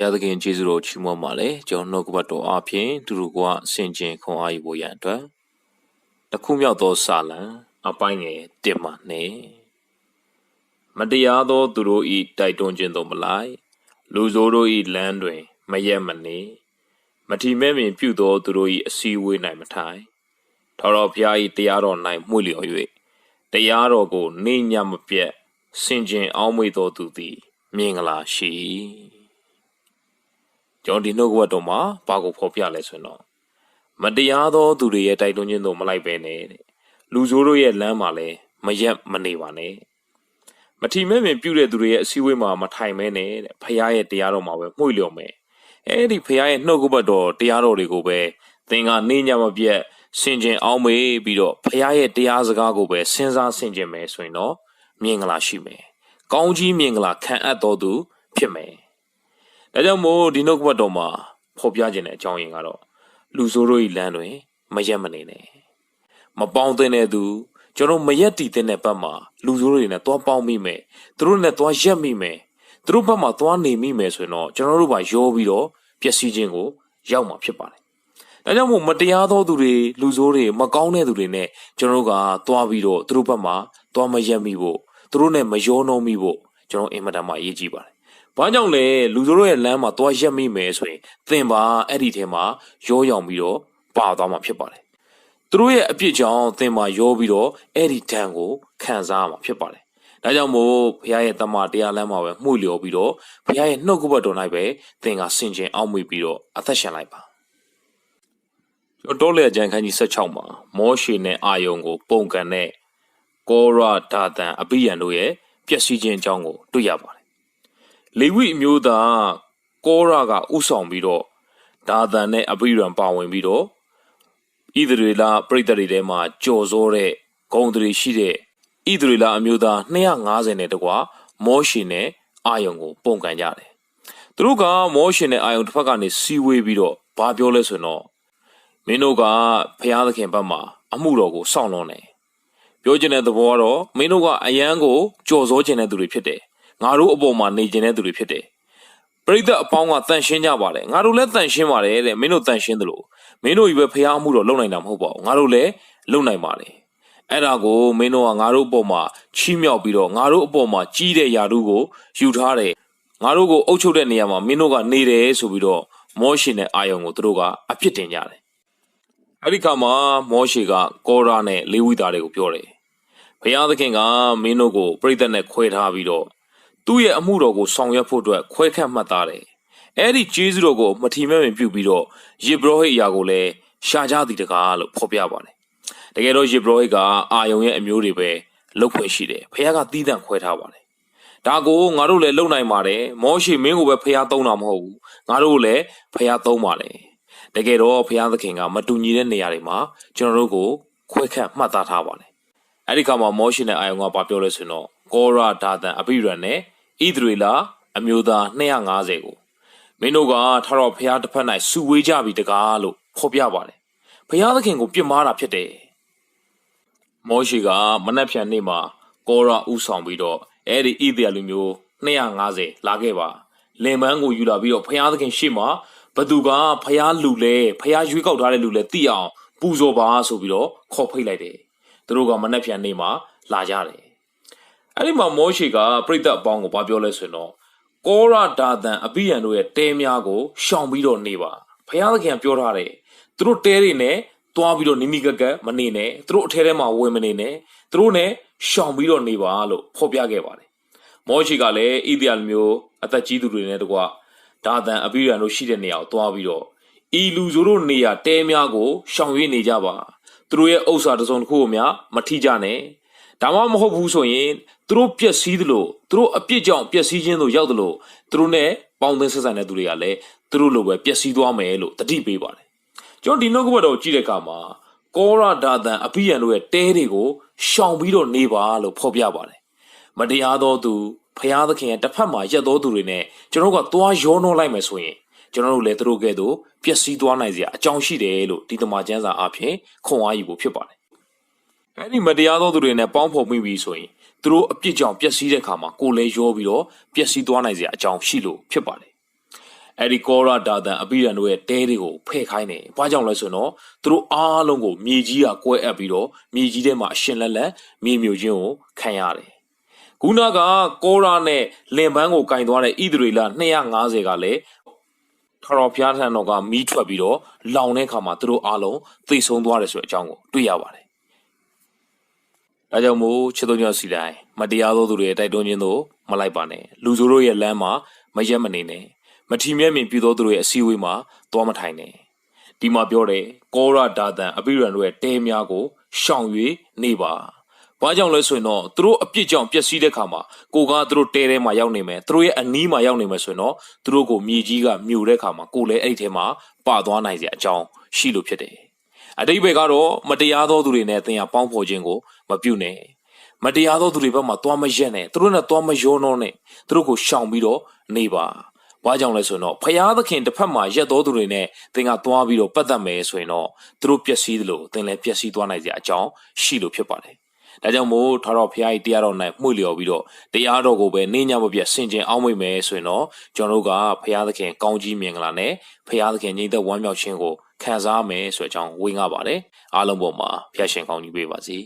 ဘုရားသခင်ကျေးဇူးတော်ချီးမွမ်းပါလေကျွန်တော်နှုတ်ကပတ်တော်အပြင်သူတို့ကဆင်ခြင်ခွန်အားယူဖို့ရန်အတွက်တစ်ခုမြောက်သောစာလံအပိုင်းငယ်1မှ2မတရားသောသူတို့ဤတိုက်တွန်းခြင်းသို့မလိုက်လူဆိုးတို့ဤလမ်းတွင် မရက်မနေမထီမဲ့မြင်ပြုသောသူတို့ဤအစည်းအဝေး၌မထိုင်ထော်တော်ဘုရားဤတရားတော်၌မှုလျော်၍တရားတော်ကိုနေညမပြတ်ဆင်ခြင်အောင်းမွေသောသူသည် မင်္ဂလာရှိ၏ ကျွန်တော်ဒီနှုတ်ကပတ်တော်မှာဘာကိုဖော်ပြလဲဆိုရင်တော့မတရားသောသူတွေရဲ့တိုက်တွန်းခြင်းတို့မလိုက်ပဲနဲ့တဲ့လူဆိုးတို့ရဲ့လမ်းမှာလည်းမရက်မနေပါနဲ့မထီမဲ့မြင်ပြုတဲ့သူတွေရဲ့အစည်းအဝေးမှာမထိုင်မဲနဲ့တဲ့ဖခင်ရဲ့တရားတော်မှာပဲမှု့လျော်မယ်အဲ့ဒီဖခင်ရဲ့နှုတ်ကပတ်တော်တရားတော်တွေကိုပဲသင်ကနေညမပြတ်ဆင်ခြင်အောင်မေးပြီးတော့ဖခင်ရဲ့တရားစကားကိုပဲစဉ်းစားဆင်ခြင်မယ်ဆိုရင်တော့မြင်္ဂလာရှိမယ်ကောင်းကြီးမြင်္ဂလာခံအပ်တော်သူဖြစ်မယ် ဒါကြောင့်မို့ဒီနှုတ်ကပတ်တော်မှာဖော်ပြခြင်းတဲ့အကြောင်းရင်းကတော့လူဆိုးတို့၏လမ်းတွင်မရက်မနေနဲ့မပေါင်းတဲ့သူကျွန်တော်မရက်တည်တဲ့ဘက်မှာလူဆိုးတွေနဲ့တွားပေါင်းမိမယ်သူတို့နဲ့တွားရက်မိမယ်သူတို့ဘက်မှာတွားနေမိမယ်ဆိုရင်တော့ကျွန်တော်တို့ပါရောပြီးတော့ပျက်စီးခြင်းကိုရောက်မှာဖြစ်ပါတယ်ဒါကြောင့်မို့မတရားသောသူတွေလူဆိုးတွေမကောင်းတဲ့သူတွေနဲ့ကျွန်တော်တို့ကတွားပြီးတော့သူတို့ဘက်မှာတွားမရက်မိဖို့သူတို့နဲ့မရောနှောမိဖို့ကျွန်တော်အင်မတန်မှအရေးကြီးပါတယ်။ ဘာကြောင့်လဲလူတို့ရဲ့လမ်းမှာသွားရက်မိမယ်ဆိုရင်သင်ပါအဲ့ဒီထဲမှာရောရောင်ပြီးတော့ပါသွားမှာဖြစ်ပါတယ်။သူတို့ရဲ့အပြစ်ကြောင့်သင်မှာရောပြီးတော့အဲ့ဒီဒဏ်ကိုခံစားရမှာဖြစ်ပါတယ်။ဒါကြောင့်မို့ဘုရားရဲ့တမန်တရားလမ်းမှာပဲမှု့လျော်ပြီးတော့ဘုရားရဲ့နှုတ်ကပတ်တော်၌ပဲသင်ကဆင်ခြင်အောက်မေ့ပြီးတော့အသက်ရှင်လိုက်ပါ။ကျွန်တော်တောလေအကျမ်းခန်းကြီး16မှာမောရှေနဲ့အာယုန်ကို ပုံကန်တဲ့ကောရဒါတန်အဘိယံတို့ရဲ့ပျက်စီးခြင်းအကြောင်းကိုတွေ့ရပါတယ်။ လေဝိအမျိုးသားကောရကဥဆောင်ပြီးတော့ဒါတန်နဲ့အဘိရံပါဝင်ပြီးတော့ဣသရေလပြည်သူတွေထဲမှာကြော်စိုးတဲ့ဂုံတွေရှိတဲ့ဣသရေလအမျိုးသား250နဲ့တကွာမောရှေနဲ့အာယုံကိုပုံကန်ကြတယ်။သူတို့ကမောရှေနဲ့အာယုံတစ်ဖက်ကနေစီဝေးပြီးတော့ဘာပြောလဲဆိုတော့မင်းတို့ကဖျားသခင်ဘက်မှာအမှုတော်ကိုစောင့်လွန်နေပြောချင်တဲ့သဘောကတော့မင်းတို့ကအယံကိုကြော်စိုးချင်တဲ့သူတွေဖြစ်တယ် ငါတို့အပေါ်မှာနေချင်တဲ့သူတွေဖြစ်တယ်ပရိသတ်အပေါင်းကတန်ရှင်းကြပါတယ်ငါတို့လည်းတန်ရှင်းပါတယ်တဲ့မင်းတို့တန်ရှင်းသလိုမင်းတို့ကြီးပဲဖျားမှုတော့လုံနိုင်တာမဟုတ်ပါဘူးငါတို့လည်းလုံနိုင်ပါတယ်အဲ့ဒါကိုမင်းတို့ကငါတို့အပေါ်မှာချီးမြှောက်ပြီးတော့ငါတို့အပေါ်မှာကြီးတဲ့ယာတုကိုယူထားတယ်ငါတို့ကိုအုပ်ချုပ်တဲ့နေရာမှာမင်းတို့ကနေတယ်ဆိုပြီးတော့မောရှေနဲ့အာယုံကိုသူတို့ကအပြစ်တင်ကြတယ်အဲ့ဒီခါမှာမောရှေကကောရာနဲ့လေဝိသားတွေကိုပြောတယ်ဘုရားသခင်ကမင်းတို့ကိုပြိသက်နဲ့ခွဲထားပြီးတော့ သူ့ရဲ့အမှုတော်ကိုဆောင်ရွက်ဖို့အတွက်ခွဲခန့်မှတ်သားတယ်အဲ့ဒီကျေးဇူးတော်ကိုမထီမဲ့ပင်ပြုပြီးတော့ယေဘရဟိတ်အရာကိုလည်းရှာကြသည်တကားလို့ဖော်ပြပါတယ်တကယ်တော့ယေဘရဟိတ်ကအာယုံရဲ့အမျိုးတွေပဲလုတ်ခွင့်ရှိတယ်ဘုရားကတီးတန့်ခွဲထားပါတယ်ဒါကိုငါတို့လည်းလုံနိုင်ပါတယ်မောရှိမင်းကိုပဲဖះသုံးတာမဟုတ်ဘူးငါတို့လည်းဖះသုံးပါလေတကယ်တော့ဖះသခင်ကမတူညီတဲ့နေရာတွေမှာကျွန်တော်တို့ကိုခွဲခန့်မှတ်သားထားပါတယ်အဲ့ဒီခါမှာမောရှိနဲ့အာယုံကဘာပြောလဲဆိုတော့ကောရာဒါတန်အဘိရန်နဲ့ ဣသရေလအမျိုးသား250ကိုမင်းတို့ကထာတော်ဖះတစ်ဖက်၌စုဝေးကြပြီတကားလို့ဖော်ပြပါတယ်ဖះသခင်ကိုပြစ်မှားတာဖြစ်တယ်မောရှိကမနှက်ဖြန်နေ့မှာကောရာဥဆောင်ပြီးတော့အဲ့ဒီဣသရေလလူမျိုး250လာခဲ့ပါလင်မန်းကိုယူလာပြီးတော့ဖះသခင်ရှေ့မှာဘသူကဖះလူလဲဖះရွေးကောက်ထားတဲ့လူလဲသိအောင်ပူဇော်ပါဆိုပြီးတော့ခေါ်ဖိတ်လိုက်တယ်သူတို့ကမနှက်ဖြန်နေမှာလာကြတယ် အဲ့ဒီမှာမောရှိကပြိတ္တအပေါင်းကိုဘာပြောလဲဆိုရင်တော့ကောရဒါတန်အဘိယံတို့ရဲ့တဲများကိုရှောင်ပြီးတော့နေပါဘုရားသခင်ပြောထားတယ်သူတို့တဲတွေနဲ့တွားပြီးတော့နိမိကကမနေနဲ့သူတို့အထဲထဲမှာဝင်မနေနဲ့သူတို့နဲ့ရှောင်ပြီးတော့နေပါလို့ဖော်ပြခဲ့ပါတယ်မောရှိကလည်းဣသရေလမျိုးအသက်ကြီးသူတွေနဲ့တကွဒါတန်အဘိယံတို့ရှိတဲ့နေရာကိုတွားပြီးတော့ဤလူဆိုတို့နေရာတဲများကိုရှောင်ရွေးနေကြပါသူတို့ရဲ့ဥစ္စာတစုံတစ်ခုကိုများမထိကြနဲ့ ဒါမှမဟုတ်ဘူးဆိုရင်သူတို့ပျက်စီးသလိုသူတို့အပြစ်ကြောင့်ပျက်စီးခြင်းတို့ရောက်သလိုသူတို့ ਨੇ ပေါင်းသင်းဆက်ဆံတဲ့သူတွေကလည်းသူတို့လိုပဲပျက်စီးသွားမယ်လို့တတိပေးပါတယ်ကျွန်တော်ဒီနှုတ်ကပတ်တော်ကြည့်တဲ့အခါမှာကောရဒါတန်အဘိယံတို့ရဲ့တဲတွေကိုရှောင်ပြီးတော့နေပါလို့ဖော်ပြပါတယ်မတရားသောသူဖျားသခင်ရဲ့တစ်ဖက်မှာရက်သောသူတွေနဲ့ကျွန်တော်ကသွားရောနှောလိုက်မယ်ဆိုရင်ကျွန်တော်တို့လည်းသူတို့ကဲ့သို့ပျက်စီးသွားနိုင်စရာအကြောင်းရှိတယ်လို့ဒီတမန်ကျမ်းစာအဖြစ်ခွန်အားယူဖို့ဖြစ်ပါတယ်။ အဲဒီမတရားသောသူတွေနဲ့ပေါင်းဖော်မိပြီဆိုရင်သူတို့အပြစ်ကြောင့်ပျက်စီးတဲ့အခါမှာကိုယ်လည်းရောပြီးတော့ပျက်စီးသွားနိုင်စရာအကြောင်းရှိလို့ဖြစ်ပါတယ်။အဲ့ဒီကောရဒါတန်အပိရန်တို့ရဲ့တဲတွေကိုဖဲ့ခိုင်းတယ်။ဘာကြောင့်လဲဆိုတော့သူတို့အားလုံးကိုမြေကြီးကကွဲအပ်ပြီးတော့မြေကြီးထဲမှာအရှင်လက်လက်မြေမြူချင်းကိုခံရတယ်။ခုနကကောရနဲ့လင်ပန်းကိုကင်သွားတဲ့ဣသရေလ250ကလည်းထရော်ဖျားထန်တော်ကမီးထွက်ပြီးတော့လောင်တဲ့အခါမှာသူတို့အားလုံးသိဆုံးသွားတယ်ဆိုတဲ့အကြောင်းကိုတွေ့ရပါတယ်။ ဒါကြောင့်မို့ချစ်တော်ညစီတိုင်းမတရားသောသူတွေရဲ့တိုက်တွန်းခြင်းတို့မလိုက်ပါနဲ့။လူဆိုးတို့ရဲ့လမ်းမှာမရက်မနေနဲ့။မထီမဲ့မြင်ပြုသောသူတွေရဲ့အစည်းအဝေးမှာသွားမထိုင်နဲ့။ဒီမှာပြောတယ်ကောရဒါတန်အပိရန်တို့ရဲ့တဲများကိုရှောင်၍နေပါ။ဘာကြောင့်လဲဆိုရင်တော့သူတို့အပြစ်ကြောင့်ပျက်စီးတဲ့ခါမှာကိုကသူတို့တဲထဲမှာရောက်နေမယ်သူတို့ရဲ့အနီးမှာရောက်နေမယ်ဆိုရင်တော့သူတို့ကိုမြေကြီးကမြူတဲ့ခါမှာကိုလည်းအဲ့ဒီထဲမှာပါသွားနိုင်စရာအကြောင်းရှိလို့ဖြစ်တယ်။ အတိတ်ဘက်ကတော့မတရားသောသူတွေနဲ့တင်ရပေါင်းဖော်ခြင်းကိုမပြုနဲ့မတရားသောသူတွေဘက်မှာသွားမရက်နဲ့သူတို့နဲ့သွားမရောနှောနဲ့သူတို့ကိုရှောင်ပြီးတော့နေပါဘာကြောင့်လဲဆိုရင်တော့ဖယားသခင်တစ်ဖက်မှာရက်တော်သူတွေနဲ့သင်ကသွားပြီးတော့ပတ်သက်မယ်ဆိုရင်တော့သူတို့ပျက်စီးသလိုသင်လည်းပျက်စီးသွားနိုင်စရာအကြောင်းရှိလို့ဖြစ်ပါတယ်ဒါကြောင့်မို့ထာတော်ဖျားကြီးတရားတော်၌မှုလျော်ပြီးတော့တရားတော်ကိုပဲနေညမပြတ်ဆင်ခြင်အောင်မိမယ်ဆိုရင်တော့ကျွန်တော်တို့ကဖျားသခင်ကောင်းကြီးမင်္ဂလာနဲ့ဖျားသခင်ညီသက်ဝမ်းမြောက်ခြင်းကို ခံစားမယ်ဆိုတဲ့အကြောင်းဝေငှပါတယ်အားလုံးပေါ်မှာဖျားရှင်ကောင်းကြီးပေးပါစေ